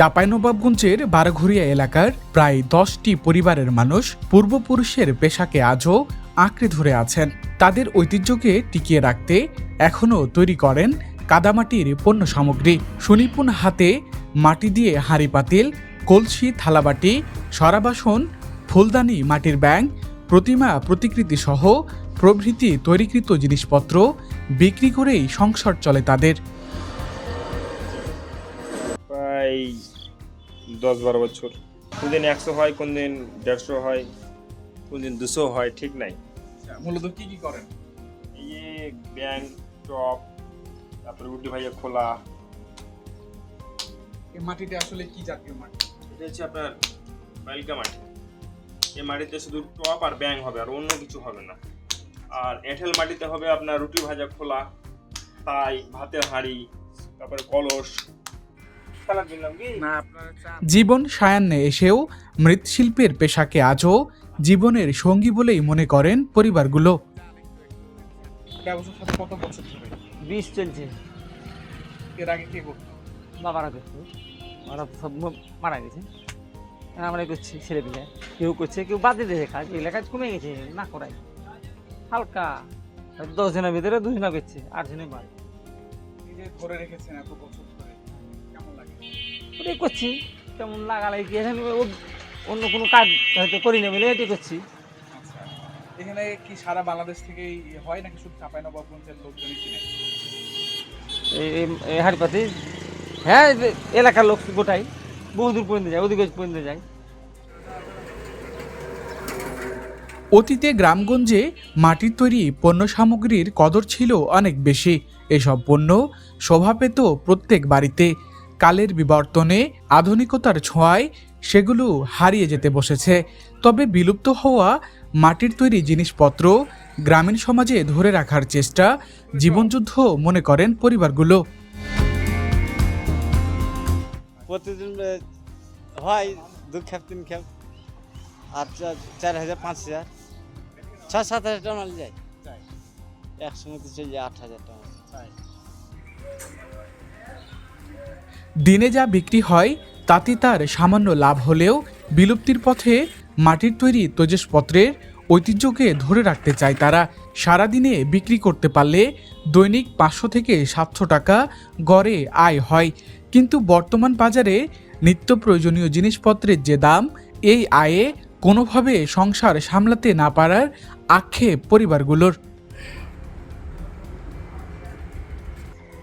চাঁপাইনবাবগঞ্জের বারঘরিয়া এলাকার প্রায় দশটি পরিবারের মানুষ পূর্বপুরুষের পেশাকে আজও আঁকড়ে ধরে আছেন। তাদের ঐতিহ্যকে টিকিয়ে রাখতে এখনও তৈরি করেন কাদামাটির পণ্য সামগ্রী। সুনিপুণ হাতে মাটি দিয়ে হাঁড়ি পাতিল, কলসি, থালাবাটি, সরাবাসন, ফুলদানি, মাটির ব্যাং প্রতিমা প্রতিকৃতি সহ প্রভৃতি তৈরিকৃত জিনিসপত্র বিক্রি করেই সংসার চলে তাদের। দশ বারো বছর। কোনদিন একশো হয় কোনদিন দেড়শো হয় কোনদিন দুশো হয় ঠিক নাই। মূলত কি কি করেন? ইয়ে যে ব্যাং টপ তারপরে উড্ডি ভাইয়া খোলা। এই মাটিতে আসলে কি জাতীয় মাটি? এটা হচ্ছে আপনার বাইলকা মাটি। এই মাটিতে শুধু টপ আর ব্যাং হবে আর অন্য কিছু হবে না। আর এঁঠেল মাটিতে হবে আপনার রুটি ভাজা খোলা তাই ভাতের হাঁড়ি তারপরে কলস জীবন সায়ান্নে এসেও মৃৎশিল্পের পেশাকে আজও জীবনের সঙ্গী বলেই মনে করেন পরিবারগুলো। ব্যবসার সাথে কত বছর ধরে? বিষ চলছে। এর আগে কে করতো? বাবারা করতো। ওরা সব মারা গেছে। আমরা করছি ছেলে পিলে কেউ করছে কেউ বাদ দিয়ে দিয়েছে কাজ। এগুলো কাজ কমে গেছে না করাই হালকা। দশ জনের ভিতরে দুজনা করছে আট জনে বাদ ধরে রেখেছেন এত বছর ওটাই করছি। কেমন লাগালে কি আমি অন্য কোনো কাজ হয়তো করি না বলে এটাই করছি। আচ্ছা এখানে কি সারা বাংলাদেশ থেকেই হয় নাকি শুধু চাঁপাইনবাবগঞ্জের লোকজনই কিনে এই হাড়িপাতি হ্যাঁ এলাকার লোক গোটাই। বহুদূর পর্যন্ত যায় ওদিকে পর্যন্ত যায়। অতীতে গ্রামগঞ্জে মাটির তৈরি পণ্য সামগ্রীর কদর ছিল অনেক বেশি। এসব পণ্য শোভা পেত প্রত্যেক বাড়িতে। কালের বিবর্তনে আধুনিকতার ছোঁয়ায় সেগুলো হারিয়ে যেতে বসেছে। তবে বিলুপ্ত হওয়া মাটির তৈরি জিনিসপত্র গ্রামীণ সমাজে ধরে রাখার চেষ্টা জীবনযুদ্ধ মনে করেন পরিবারগুলো। প্রতিদিন হয় দু তিন আর চার হাজার, পাঁচ হাজার। ছ সাত হাজার টাকা মাল যায়। একসঙ্গে চলে যায় আট হাজার টাকা দিনে যা বিক্রি হয়, তাতে তার সামান্য লাভ হলেও বিলুপ্তির পথে মাটির তৈরি তৈজসপত্রের ঐতিহ্যকে ধরে রাখতে চায় তারা। সারাদিনে বিক্রি করতে পারলে দৈনিক পাঁচশো থেকে সাতশো টাকা গড়ে আয় হয়। কিন্তু বর্তমান বাজারে নিত্য প্রয়োজনীয় জিনিসপত্রের যে দাম, এই আয়ে কোনোভাবে সংসার সামলাতে না পারার আক্ষেপ পরিবারগুলোর।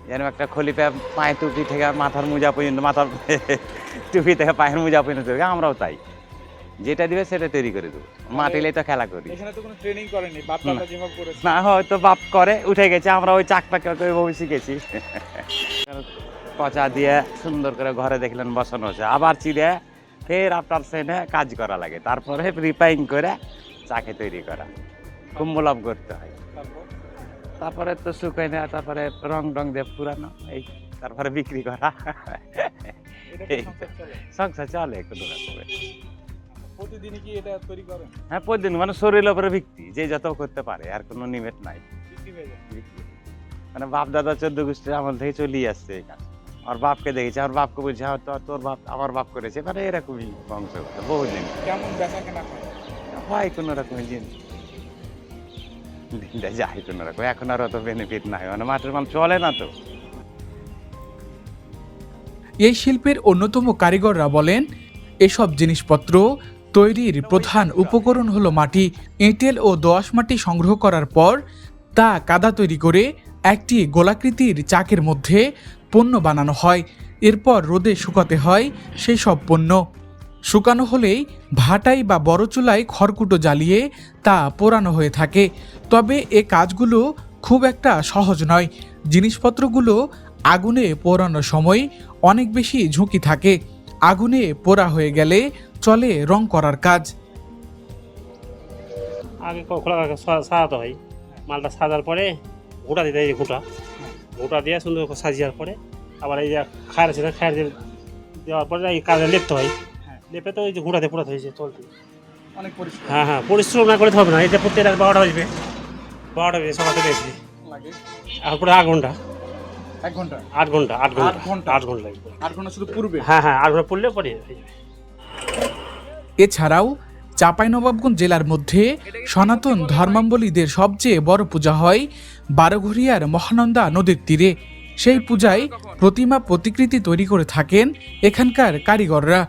যেন একটা খলিপা পায়ে টুপি থেকে মাথার মোজা পর্যন্ত মাথার টুপি থেকে পায়ের মোজা পর্যন্ত আমরাও তাই। যেটা দিবে সেটা তৈরি করে দেবো। মাটিলেই তো খেলা করি। না। হয়তো বাপ করে উঠে গেছে আমরা ওই চাক পাকা করে বসে শিখেছি। পচা দিয়ে সুন্দর করে ঘরে দেখলেন বসানো হচ্ছে আবার চিড়ে ফের আপনার সেনে কাজ করা লাগে। তারপরে রিপাইং করে চাকে তৈরি করা। মোলাপ করতে হয়। তারপরে তো শুকাই না তারপরে রং রং দিয়ে পুরানো এই তারপরে বিক্রি করা। সংসার চলে? কোনো রকমে প্রতিদিনই কি এটা তৈরি করেন? হ্যাঁ প্রতিদিন মানে শরীরের উপরে ভিত্তি যে যত করতে পারে আর কোনো নিমেট নাই। মানে বাপ দাদা চোদ্দ গোষ্ঠীর আমল থেকে চলিয়ে আসছে এই কাজ। আমার বাপকে দেখেছি আমার বাপকে বলছে "হ্যাঁ, তো তোর বাপ আমার বাপ করেছে। মানে এরকমই বংশ বহুদিন। কেমন বেচা কেনা হয় হয় কোনো রকমের জিনিস। দিনটা যায় কোনো রকম এখন আর অত বেনিফিট নাই মানে চলে না তো। এই শিল্পের অন্যতম কারিগররা বলেন, এসব জিনিসপত্র তৈরির প্রধান উপকরণ হলো মাটি। এঁটেল ও দোআঁশ মাটি সংগ্রহ করার পর তা কাদা তৈরি করে একটি গোলাকৃতির চাকের মধ্যে পণ্য বানানো হয়। এরপর রোদে শুকাতে হয় সেই সব পণ্য। শুকানো হলেই ভাটাই বা বড় চুলায় খড়কুটো জ্বালিয়ে তা পোড়ানো হয়ে থাকে। তবে এ কাজগুলো খুব একটা সহজ নয়। জিনিসপত্রগুলো আগুনে পোড়ানোর সময় অনেক বেশি ঝুঁকি থাকে। আগুনে পোড়া হয়ে গেলে চলে রং করার কাজ। আগে সাজাতে হয়। মালটা সাজার পরে গোটা দিতে হয় গোটা গোটা দিয়ে সুন্দর সাজিয়ার পরে আবার এই যে খায়ের না, খায়ের দেওয়ার পরে এই কাজে লেপতে হয়। লেপে তো ওই যে গোটাতে পোড়াতে হয়েছে চলতে অনেক পরিশ্রম। হ্যাঁ হ্যাঁ পরিশ্রম না করে হবে না যে প্রত্যেক রাত বারোটা বাজবে। বারোটা বেজে সকাল এসে লাগে। তারপরে এক ঘণ্টা? আট ঘণ্টা আট ঘণ্টা আট ঘণ্টা? আট ঘণ্টা লাগবে। আট ঘণ্টা শুধু পূর্বে? হ্যাঁ হ্যাঁ আট ঘণ্টা পড়লে পরে এছাড়াও চাঁপাইনবাবগঞ্জ জেলার মধ্যে সনাতন ধর্মাবলীদের সবচেয়ে বড় পূজা হয় বারোঘরিয়ার মহানন্দা নদীর তীরে। সেই পূজায় প্রতিমা প্রতিকৃতি তৈরি করে থাকেন এখানকার কারিগররা।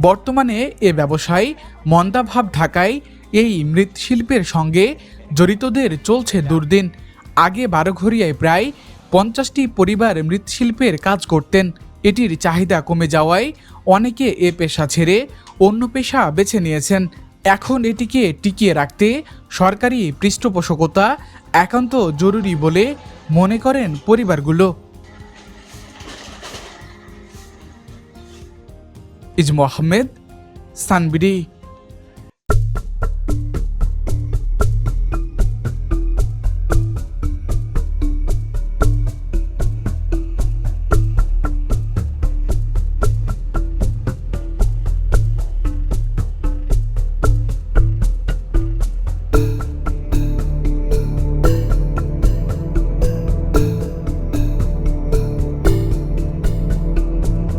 বর্তমানে এ ব্যবসায় মন্দাভাব ঢাকায় এই মৃৎশিল্পের সঙ্গে জড়িতদের চলছে দুর্দিন। আগে বারোঘরিয়ায় প্রায় পঞ্চাশটি পরিবার মৃৎশিল্পের কাজ করতেন। এটির চাহিদা কমে যাওয়ায় অনেকে এ পেশা ছেড়ে অন্য পেশা বেছে নিয়েছেন। এখন এটিকে টিকিয়ে রাখতে সরকারি পৃষ্ঠপোষকতা একান্ত জরুরি বলে মনে করেন পরিবারগুলো। ইজমু আহমেদ সানবিডি।